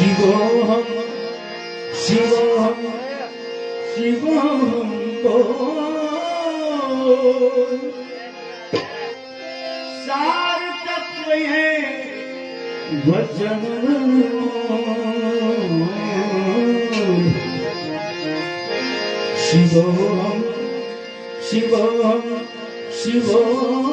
শিব শিব শিব चार तत्व हैं वचन शिवम शिवम शिवम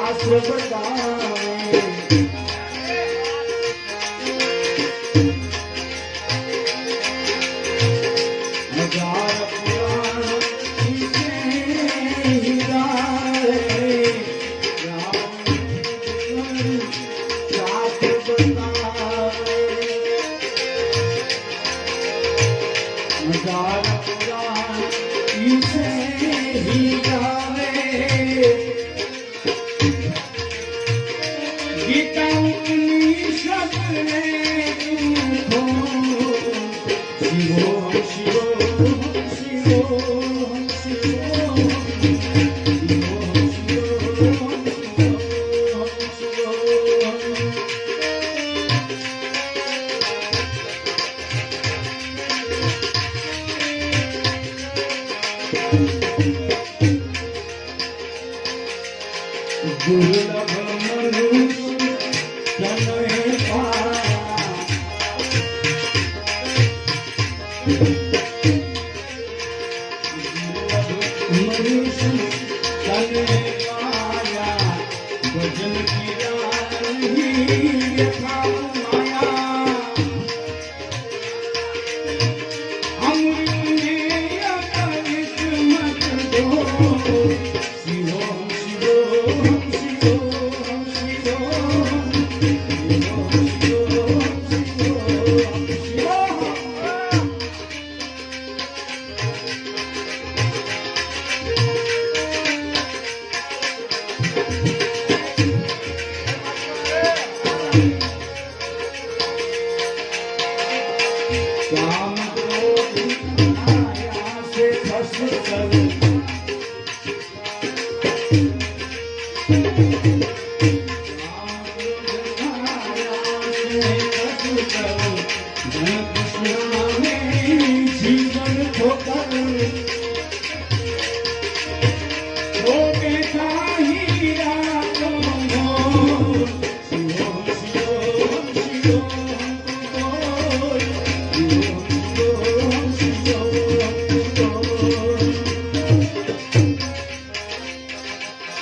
આશ્રમ ગામે Shiva Shiva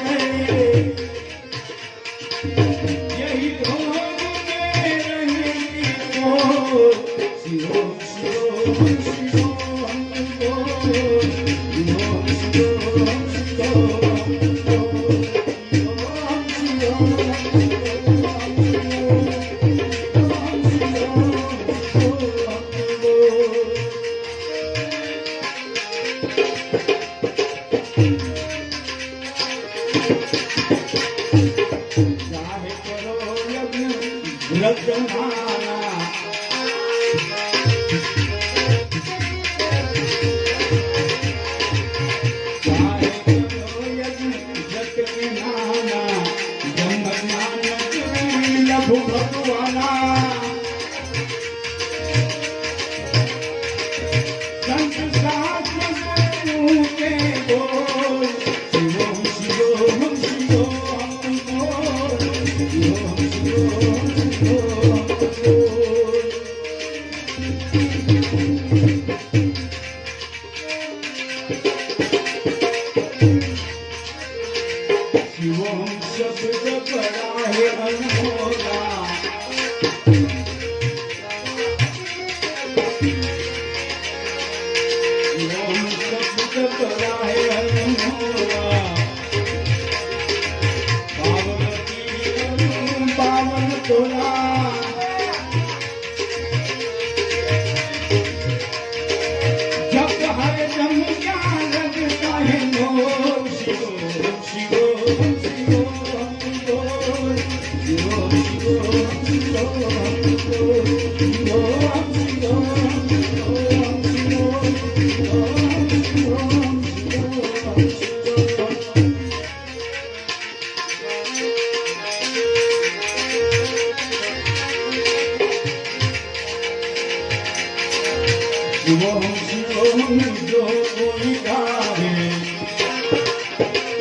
Amen. 人生啊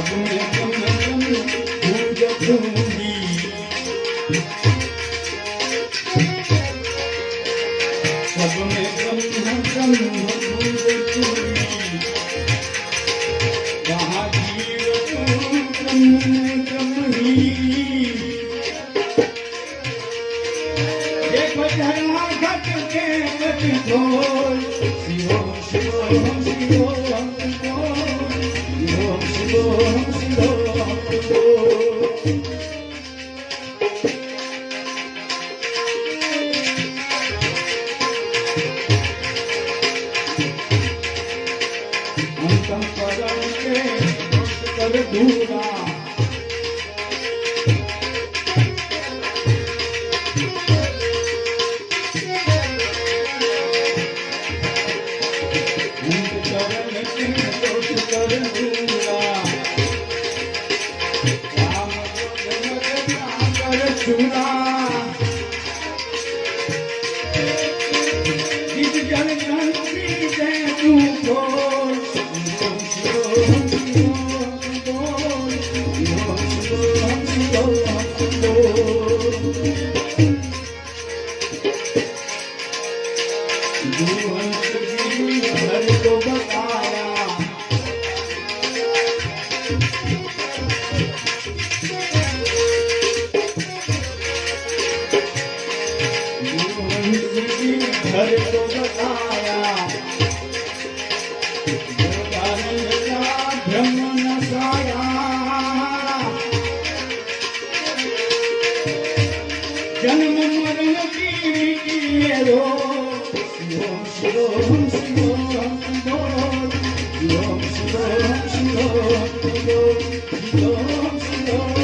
Oh, oh, oh. Ooh. Yom Shalom, Shalom, Shalom, Shalom, Shalom.